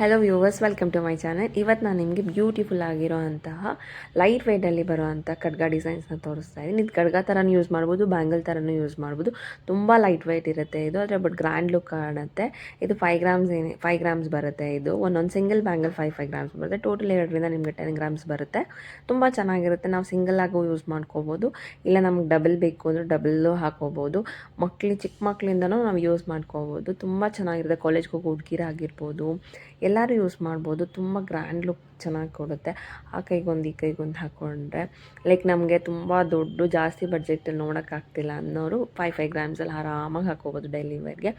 Hello viewers welcome to my channel ಇವತ್ತು ನಾನು ನಿಮಗೆ ಬ್ಯೂಟಿಫುಲ್ ಆಗಿರೋ ಅಂತಹ ಲೈಟ್ ವೆಯ್ಟಲ್ಲಿ ಬರುವಂಥ ಖಡ್ಗ ಡಿಸೈನ್ಸ್ನ ತೋರಿಸ್ತಾ ಇದ್ದೀನಿ. ಇದು ಖಡ್ಗ ಥರನೂ ಯೂಸ್ ಮಾಡ್ಬೋದು ಬ್ಯಾಂಗಲ್ ಥರನೂ ಯೂಸ್ ಮಾಡ್ಬೋದು. ತುಂಬ ಲೈಟ್ ವೇಟ್ ಇರುತ್ತೆ ಇದು. ಆದರೆ ಬಟ್ ಗ್ರ್ಯಾಂಡ್ ಲುಕ್ ಕಾಣುತ್ತೆ. ಇದು ಫೈವ್ ಗ್ರಾಮ್ಸ್ ಏನೇ ಫೈವ್ ಗ್ರಾಮ್ಸ್ ಬರುತ್ತೆ ಇದು. ಒಂದೊಂದು single bangle five five grams ಬರುತ್ತೆ. ಟೋಟಲ್ ಎರಡರಿಂದ ನಿಮಗೆ ಟೆನ್ ಗ್ರಾಮ್ಸ್ ಬರುತ್ತೆ. ತುಂಬ ಚೆನ್ನಾಗಿರುತ್ತೆ. ನಾವು ಸಿಂಗಲ್ ಆಗು ಯೂಸ್ ಮಾಡ್ಕೋಬೋದು. ಇಲ್ಲ ನಮ್ಗೆ ಡಬಲ್ ಬೇಕು ಅಂದರೆ ಡಬಲ್ಲು ಹಾಕೋಬೋದು. ಮಕ್ಳು ಚಿಕ್ಕ ಮಕ್ಕಳಿಂದನೂ ನಾವು ಯೂಸ್ ಮಾಡ್ಕೋಬೋದು. ತುಂಬ ಚೆನ್ನಾಗಿರುತ್ತೆ. ಕಾಲೇಜ್ಗೆ ಹೋಗೋ ಹುಡುಗಿರಾಗಿರ್ಬೋದು ಎಲ್ಲರೂ ಯೂಸ್ ಮಾಡ್ಬೋದು. ತುಂಬ ಗ್ರ್ಯಾಂಡ್ ಲುಕ್ ಚೆನ್ನಾಗಿ ಕೊಡುತ್ತೆ. ಆ ಕೈಗೊಂದು ಈ ಕೈಗೊಂದು ಹಾಕ್ಕೊಂಡ್ರೆ ಲೈಕ್ ನಮಗೆ ತುಂಬ ದೊಡ್ಡ ಜಾಸ್ತಿ ಬಡ್ಜೆಟಲ್ಲಿ ನೋಡೋಕ್ಕಾಗ್ತಿಲ್ಲ ಅನ್ನೋರು ಫೈವ್ ಫೈವ್ ಗ್ರಾಮ್ಸಲ್ಲಿ ಆರಾಮಾಗಿ ಹಾಕೋಬೋದು ಡೈಲಿ ವೇರ್ಗೆ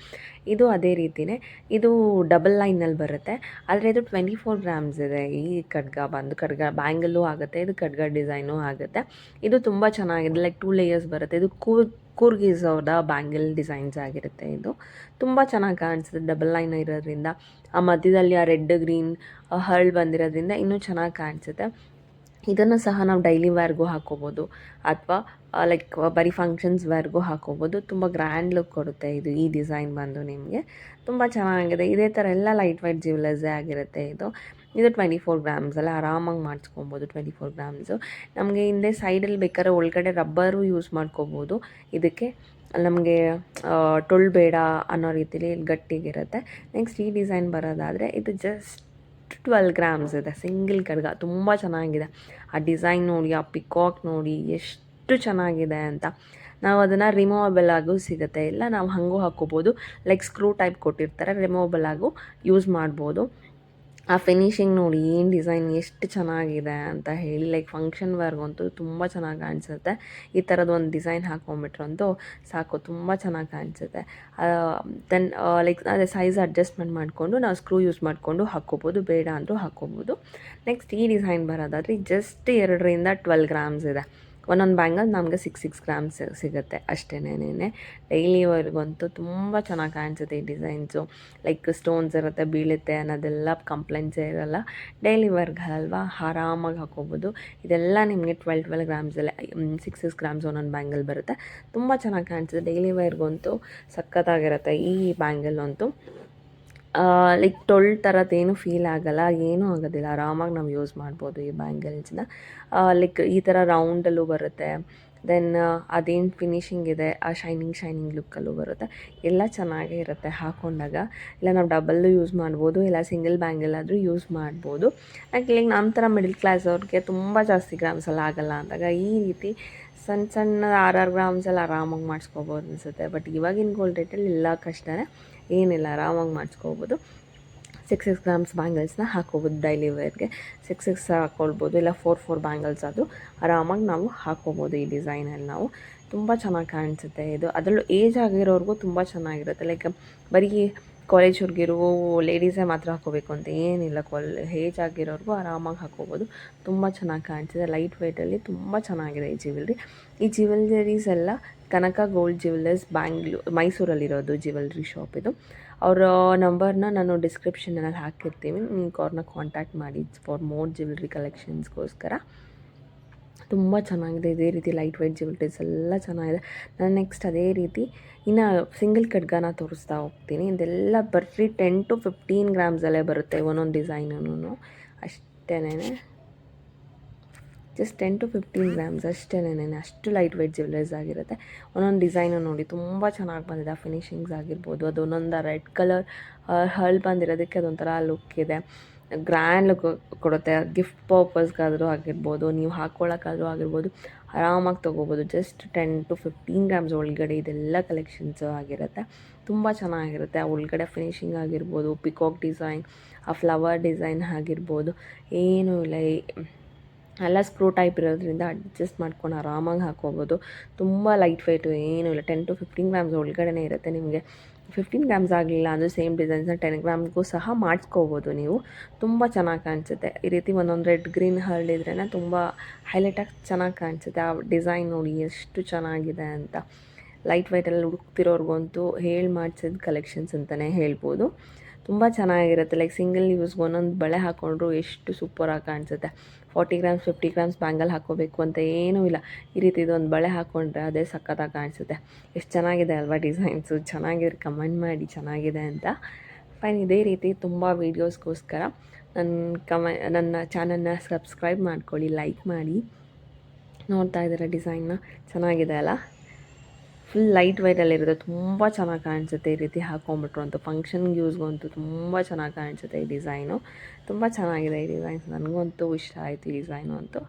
ಇದು ಅದೇ ರೀತಿಯೇ ಇದು ಡಬಲ್ ಲೈನಲ್ಲಿ ಬರುತ್ತೆ. ಆದರೆ ಇದು ಟ್ವೆಂಟಿ ಫೋರ್ ಗ್ರಾಮ್ಸ್ ಇದೆ. ಈ ಖಡ್ಗ ಬಂದು ಖಡ್ಗ ಬ್ಯಾಂಗಲ್ಲೂ ಆಗುತ್ತೆ, ಇದು ಖಡ್ಗ ಡಿಸೈನು ಆಗುತ್ತೆ. ಇದು ತುಂಬ ಚೆನ್ನಾಗಿದೆ ಲೈಕ್ ಟೂ ಲೇಯರ್ಸ್ ಬರುತ್ತೆ. ಇದು ಕೂರ್ ಕೂರ್ಗೀಸ್ ಅವರ ಬ್ಯಾಂಗಲ್ ಡಿಸೈನ್ಸ್ ಆಗಿರುತ್ತೆ ಇದು. ತುಂಬ ಚೆನ್ನಾಗಿ ಕಾಣಿಸುತ್ತೆ. ಡಬಲ್ ಲೈನ್ ಇರೋದ್ರಿಂದ, ಆ ಮಧ್ಯದಲ್ಲಿ ಆ ರೆಡ್ ಗ್ರೀನ್ ಹರ್ಳ್ ಬಂದಿರೋದ್ರಿಂದ ಇನ್ನೂ ಚೆನ್ನಾಗಿ ಕಾಣಿಸುತ್ತೆ. ಇದನ್ನು ಸಹ ನಾವು ಡೈಲಿ ವೇರ್ಗೂ ಹಾಕೋಬೋದು. ಅಥವಾ ಲೈಕ್ ಬರೀ ಫಂಕ್ಷನ್ಸ್ ವೇರ್ಗೂ ಹಾಕೋಬೋದು. ತುಂಬ ಗ್ರ್ಯಾಂಡ್ ಲುಕ್ ಕೊಡುತ್ತೆ ಇದು, ಈ ಡಿಸೈನ್ ಬಂದು ನಿಮಗೆ. ತುಂಬ ಚೆನ್ನಾಗಿದೆ. ಇದೇ ಥರ ಎಲ್ಲ ಲೈಟ್ ವೈಟ್ ಜ್ಯುವೆಲರ್ಸೇ ಆಗಿರುತ್ತೆ ಇದು. ಇದು ಟ್ವೆಂಟಿ ಫೋರ್ ಗ್ರಾಮ್ಸ್ ಅಲ್ಲ, ಆರಾಮಾಗಿ ಮಾಡಿಸ್ಕೊಬೋದು ಟ್ವೆಂಟಿ ಫೋರ್ ಗ್ರಾಮ್ಸು ನಮಗೆ ಹಿಂದೆ ಸೈಡಲ್ಲಿ ಬೇಕಾದ್ರೆ ಒಳಗಡೆ ರಬ್ಬರು ಯೂಸ್ ಮಾಡ್ಕೋಬೋದು. ಇದಕ್ಕೆ ನಮಗೆ ಟೊಳ್ ಬೇಡ ಅನ್ನೋ ರೀತಿಲಿ ಗಟ್ಟಿಗಿರುತ್ತೆ. ನೆಕ್ಸ್ಟ್ ಈ ಡಿಸೈನ್ ಬರೋದಾದರೆ ಇದು ಜಸ್ಟ್ ಟ್ವೆಲ್ ಗ್ರಾಮ್ಸ್ ಇದೆ ಸಿಂಗಲ್ ಕಡ್ಗ. ತುಂಬ ಚೆನ್ನಾಗಿದೆ. ಆ ಡಿಸೈನ್ ನೋಡಿ, ಆ ಪಿಕಾಕ್ ನೋಡಿ, ಎಷ್ಟು ಚೆನ್ನಾಗಿದೆ ಅಂತ. ನಾವು ಅದನ್ನು ರಿಮೂವಬಲ್ ಆಗು ಸಿಗುತ್ತೆ. ಇಲ್ಲ, ನಾವು ಹಾಗೂ ಹಾಕೋಬೋದು ಲೈಕ್ ಸ್ಕ್ರೂ ಟೈಪ್ ಕೊಟ್ಟಿರ್ತಾರೆ ರಿಮೂವಬಲ್ ಆಗು ಯೂಸ್ ಮಾಡ್ಬೋದು. ಆ ಫಿನಿಶಿಂಗ್ ನೋಡಿ ಏನು ಡಿಸೈನ್ ಎಷ್ಟು ಚೆನ್ನಾಗಿದೆ ಅಂತ ಹೇಳಿ ಲೈಕ್ ಫಂಕ್ಷನ್ ವರ್ಗಂತೂ ತುಂಬ ಚೆನ್ನಾಗಿ ಕಾಣಿಸುತ್ತೆ ಈ ಥರದ್ದು ಒಂದು ಡಿಸೈನ್ ಹಾಕ್ಕೊಂಬಿಟ್ರಂತೂ ಸಾಕು, ತುಂಬ ಚೆನ್ನಾಗಿ ಕಾಣಿಸುತ್ತೆ ದೆನ್ ಲೈಕ್ ಅದೇ ಸೈಜ್ ಅಡ್ಜಸ್ಟ್ಮೆಂಟ್ ಮಾಡಿಕೊಂಡು ನಾವು ಸ್ಕ್ರೂ ಯೂಸ್ ಮಾಡಿಕೊಂಡು ಹಾಕ್ಕೋಬೋದು ಬೇಡ ಅಂದರೂ ಹಾಕ್ಕೋಬೋದು ನೆಕ್ಸ್ಟ್ ಈ ಡಿಸೈನ್ ಬರೋದಾದ್ರೆ ಜಸ್ಟ್ ಎರಡರಿಂದ ಟ್ವೆಲ್ ಗ್ರಾಮ್ಸ್ ಇದೆ. ಒಂದೊಂದು ಬ್ಯಾಂಗಲ್ ನಮಗೆ ಸಿಕ್ಸ್ ಸಿಕ್ಸ್ ಗ್ರಾಮ್ಸ್ ಸಿಗುತ್ತೆ. ಅಷ್ಟೇನೇನೆ ಡೈಲಿವರೆಗಂತೂ ತುಂಬ ಚೆನ್ನಾಗಿ ಕಾಣಿಸುತ್ತೆ ಈ ಡಿಸೈನ್ಸು ಲೈಕ್ ಸ್ಟೋನ್ಸ್ ಇರುತ್ತೆ, ಬೀಳುತ್ತೆ ಅನ್ನೋದೆಲ್ಲ ಕಂಪ್ಲೇಂಟ್ಸೇ ಇರೋಲ್ಲ. ಡೈಲಿ ಅಲ್ವಾ ಆರಾಮಾಗಿ ಹಾಕೋಬೋದು ಇದೆಲ್ಲ ನಿಮಗೆ ಟ್ವೆಲ್ ಟ್ವೆಲ್ ಗ್ರಾಮ್ಸಲ್ಲೇ ಸಿಕ್ಸ್ ಸಿಕ್ಸ್ ಗ್ರಾಮ್ಸ್ ಒಂದೊಂದು ಬ್ಯಾಂಗಲ್ ಬರುತ್ತೆ. ತುಂಬ ಚೆನ್ನಾಗಿ ಕಾಣಿಸುತ್ತೆ. ಡೈಲಿ ವೇರ್ಗಂತೂ ಸಖತ್ತಾಗಿರುತ್ತೆ ಈ ಬ್ಯಾಂಗಲ್ ಅಂತೂ. ಲೈಕ್ ಟೊಳ್ ಥರದ್ದೇನು ಫೀಲ್ ಆಗಲ್ಲ, ಏನೂ ಆಗೋದಿಲ್ಲ. ಆರಾಮಾಗಿ ನಾವು ಯೂಸ್ ಮಾಡ್ಬೋದು ಈ ಬ್ಯಾಂಗಲ್ಸ್ನ ಲೈಕ್ ಈ ಥರ ರೌಂಡಲ್ಲೂ ಬರುತ್ತೆ. ದೆನ್ ಅದೇನು ಫಿನಿಶಿಂಗ್ ಇದೆ, ಆ ಶೈನಿಂಗ್ ಶೈನಿಂಗ್ ಲುಕ್ಕಲ್ಲೂ ಬರುತ್ತೆ. ಎಲ್ಲ ಚೆನ್ನಾಗೇ ಇರುತ್ತೆ ಹಾಕೊಂಡಾಗ. ಇಲ್ಲ ನಾವು ಡಬಲ್ಲು ಯೂಸ್ ಮಾಡ್ಬೋದು, ಇಲ್ಲ ಸಿಂಗಲ್ ಬ್ಯಾಂಗಲ್ ಆದರೂ ಯೂಸ್ ಮಾಡ್ಬೋದು. ಯಾಕೆ ಲೈಕ್ ನಮ್ಮ ಥರ ಮಿಡಲ್ ಕ್ಲಾಸ್ ಅವ್ರಿಗೆ ತುಂಬ ಜಾಸ್ತಿ ಗ್ರಾಮ್ಸಲ್ಲಿ ಆಗಲ್ಲ ಅಂದಾಗ ಈ ರೀತಿ ಸಣ್ಣ ಸಣ್ಣ ಆರು ಆರು ಗ್ರಾಮ್ಸಲ್ಲಿ ಆರಾಮಾಗಿ ಮಾಡಿಸ್ಕೋಬೋದು ಅನಿಸುತ್ತೆ. ಬಟ್ ಇವಾಗಿನ ಗೋಲ್ಡ್ ರೇಟಲ್ಲಿ ಎಲ್ಲ ಕಷ್ಟನೇ ಏನಿಲ್ಲ, ಆರಾಮಾಗಿ ಮಾಡಿಸ್ಕೋಬೋದು. ಸಿಕ್ಸ್ ಸಿಕ್ಸ್ ಗ್ರಾಮ್ಸ್ ಬ್ಯಾಂಗಲ್ಸ್ನ ಹಾಕೋಬೋದು ಡೈಲಿ ವೇರ್ಗೆ ಸಿಕ್ಸ್ ಸಿಕ್ಸ್ ಹಾಕ್ಕೊಳ್ಬೋದು ಇಲ್ಲ ಫೋರ್ ಫೋರ್ ಬ್ಯಾಂಗಲ್ಸ್ ಅದು ಆರಾಮಾಗಿ ನಾವು ಹಾಕ್ಕೋಬೋದು ಈ ಡಿಸೈನಲ್ಲಿ ನಾವು. ತುಂಬ ಚೆನ್ನಾಗಿ ಕಾಣಿಸುತ್ತೆ ಇದು. ಅದರಲ್ಲೂ ಏಜ್ ಆಗಿರೋರಿಗೂ ತುಂಬ ಚೆನ್ನಾಗಿರುತ್ತೆ. ಲೈಕ್ ಬರೀ ಕಾಲೇಜ್ ಹುಡುಗಿರು ಲೇಡೀಸೇ ಮಾತ್ರ ಹಾಕೋಬೇಕು ಅಂತ ಏನಿಲ್ಲ. ಕಾಲ್ ಏಜ್ ಆಗಿರೋರ್ಗೂ ಆರಾಮಾಗಿ ಹಾಕೋಬೋದು. ತುಂಬ ಚೆನ್ನಾಗಿ ಕಾಣಿಸಿದೆ ಲೈಟ್ ವೆಯ್ಟಲ್ಲಿ ತುಂಬ ಚೆನ್ನಾಗಿದೆ ಈ ಜ್ಯುವೆಲ್ರಿ ಈ ಜ್ಯುವೆಲ್ಲರೀಸ್ ಎಲ್ಲ ಕನಕ ಗೋಲ್ಡ್ ಜ್ಯುವೆಲ್ಲರ್ಸ್ ಬ್ಯಾಂಗ್ಳೂ ಮೈಸೂರಲ್ಲಿರೋದು ಜ್ಯುವೆಲ್ರಿ ಶಾಪ್ ಇದು. ಅವರ ನಂಬರ್ನ ನಾನು ಡಿಸ್ಕ್ರಿಪ್ಷನಲ್ಲಿ ಹಾಕಿರ್ತೀನಿ. ನೀವು ಅವ್ರನ್ನ ಕಾಂಟ್ಯಾಕ್ಟ್ ಮಾಡಿ ಫಾರ್ ಮೋರ್ ಜ್ಯುವೆಲ್ರಿ ಕಲೆಕ್ಷನ್ಸ್ಗೋಸ್ಕರ ತುಂಬ ಚೆನ್ನಾಗಿದೆ. ಇದೇ ರೀತಿ ಲೈಟ್ ವೈಟ್ ಜ್ಯುವೆಲ್ರೀಸ್ ಎಲ್ಲ ಚೆನ್ನಾಗಿದೆ. ನಾನು ನೆಕ್ಸ್ಟ್ ಅದೇ ರೀತಿ ಇನ್ನು ಸಿಂಗಲ್ ಖಡ್ಗನ ತೋರಿಸ್ತಾ ಹೋಗ್ತೀನಿ. ಇದೆಲ್ಲ ಬರ್ರಿ ಟೆನ್ ಟು ಫಿಫ್ಟೀನ್ ಗ್ರಾಮ್ಸಲ್ಲೇ ಬರುತ್ತೆ ಒಂದೊಂದು ಡಿಸೈನೂ ಅಷ್ಟೇನೆ just ten to fifteen grams ಅಷ್ಟೇನೆ ಅಷ್ಟು ಲೈಟ್ ವೈಟ್ ಜ್ಯುವೆಲ್ಲರ್ಸ್ ಆಗಿರುತ್ತೆ. ಒಂದೊಂದು ಡಿಸೈನು ನೋಡಿ, ತುಂಬ ಚೆನ್ನಾಗಿ ಬಂದಿದೆ. ಫಿನಿಶಿಂಗ್ಸ್ ಆಗಿರ್ಬೋದು, ಅದು ಒಂದೊಂದು ರೆಡ್ ಕಲರ್ ಹರ್ಲ್ ಬಂದಿರೋದಕ್ಕೆ ಅದೊಂಥರ ಲುಕ್ ಇದೆ. ಗ್ರ್ಯಾಂಡ್ ಲುಕ್ ಕೊಡುತ್ತೆ ಗಿಫ್ಟ್ ಪರ್ಪಸ್ಗಾದರೂ ಆಗಿರ್ಬೋದು, ನೀವು ಹಾಕ್ಕೊಳ್ಳೋಕ್ಕಾದರೂ ಆಗಿರ್ಬೋದು, ಆರಾಮಾಗಿ ತೊಗೋಬೋದು. Just ten to fifteen grams ಒಳಗಡೆ ಇದೆಲ್ಲ ಕಲೆಕ್ಷನ್ಸ್ ಆಗಿರುತ್ತೆ. ತುಂಬ ಚೆನ್ನಾಗಿರುತ್ತೆ. ಆ ಒಳಗಡೆ ಫಿನಿಷಿಂಗ್ ಆಗಿರ್ಬೋದು ಪಿಕಾಕ್ ಡಿಸೈನ್ ಆ ಫ್ಲವರ್ ಡಿಸೈನ್ ಆಗಿರ್ಬೋದು, ಏನೂ ಇಲ್ಲ. ಎಲ್ಲ ಸ್ಕ್ರೂ ಟೈಪ್ ಇರೋದ್ರಿಂದ ಅಡ್ಜಸ್ಟ್ ಮಾಡ್ಕೊಂಡು ಆರಾಮಾಗಿ ಹಾಕ್ಕೋಬೋದು. ತುಂಬ ಲೈಟ್ ವೆಯ್ಟು ಏನೂ ಇಲ್ಲ. ಟೆನ್ ಟು ಫಿಫ್ಟೀನ್ ಗ್ರಾಮ್ಸ್ ಒಳಗಡೆ ಇರುತ್ತೆ ನಿಮಗೆ. ಫಿಫ್ಟೀನ್ ಗ್ರಾಮ್ಸ್ ಆಗಲಿಲ್ಲ ಅಂದರೆ ಸೇಮ್ ಡಿಸೈನ್ಸ್ನ ಟೆನ್ ಗ್ರಾಮ್ಗೂ ಸಹ ಮಾಡಿಸ್ಕೋಬೋದು ನೀವು. ತುಂಬ ಚೆನ್ನಾಗಿ ಕಾಣಿಸುತ್ತೆ. ಈ ರೀತಿ ಒಂದೊಂದು ರೆಡ್ ಗ್ರೀನ್ ಹರಳಿದ್ರೇ ತುಂಬ ಹೈಲೈಟಾಗಿ ಚೆನ್ನಾಗಿ ಕಾಣಿಸುತ್ತೆ. ಆ ಡಿಸೈನ್ ನೋಡಿ ಎಷ್ಟು ಚೆನ್ನಾಗಿದೆ ಅಂತ. ಲೈಟ್ ವೆಯ್ಟಲ್ಲಿ ಹುಡುಕ್ತಿರೋರ್ಗಂತೂ ಹೇಳಿ ಮಾಡಿಸಿದ ಕಲೆಕ್ಷನ್ಸ್ ಅಂತಲೇ ಹೇಳ್ಬೋದು. ತುಂಬ ಚೆನ್ನಾಗಿರುತ್ತೆ. ಲೈಕ್ ಸಿಂಗಲ್ ಯೂಸ್ಗೆ ಒಂದೊಂದು ಬಳೆ ಹಾಕ್ಕೊಂಡ್ರು ಎಷ್ಟು ಸೂಪರಾಗಿ ಕಾಣಿಸುತ್ತೆ. Forty grams fifty grams bangle ಹಾಕೋಬೇಕು ಅಂತ ಏನೂ ಇಲ್ಲ. ಈ ರೀತಿ ಇದೊಂದು ಬಳೆ ಹಾಕ್ಕೊಂಡ್ರೆ ಅದೇ ಸಖತ್ತಾಗಿ ಕಾಣಿಸುತ್ತೆ. ಎಷ್ಟು ಚೆನ್ನಾಗಿದೆ ಅಲ್ವಾ ಡಿಸೈನ್ಸು? ಚೆನ್ನಾಗಿದ್ರೆ ಕಮೆಂಟ್ ಮಾಡಿ ಚೆನ್ನಾಗಿದೆ ಅಂತ. ಫೈನ್ ಇದೇ ರೀತಿ ತುಂಬ ವೀಡಿಯೋಸ್ಗೋಸ್ಕರ ನನ್ನ ಕಮ, ನನ್ನ ಚಾನಲ್ನ ಸಬ್ಸ್ಕ್ರೈಬ್ ಮಾಡ್ಕೊಳ್ಳಿ ಲೈಕ್ ಮಾಡಿ. ನೋಡ್ತಾ ಇದ್ದೀರ ಡಿಸೈನ್ನ ಚೆನ್ನಾಗಿದೆ ಅಲ್ಲ? ಫುಲ್ ಲೈಟ್ ವೆಯ್ಟಲ್ಲಿರುತ್ತೆ ತುಂಬ ಚೆನ್ನಾಗಿ ಕಾಣಿಸುತ್ತೆ ಈ ರೀತಿ ಹಾಕೊಂಡ್ಬಿಟ್ರು ಅಂತೂ. ಫಂಕ್ಷನ್ಗೆ ಯೂಸ್ಗಂತೂ ತುಂಬ ಚೆನ್ನಾಗಿ ಕಾಣಿಸುತ್ತೆ ಈ ಡಿಸೈನು ತುಂಬ ಚೆನ್ನಾಗಿದೆ ಈ ಡಿಸೈನ್ಸ್ ನನಗಂತೂ ಇಷ್ಟ ಆಯಿತು ಈ ಡಿಸೈನು ಅಂತೂ.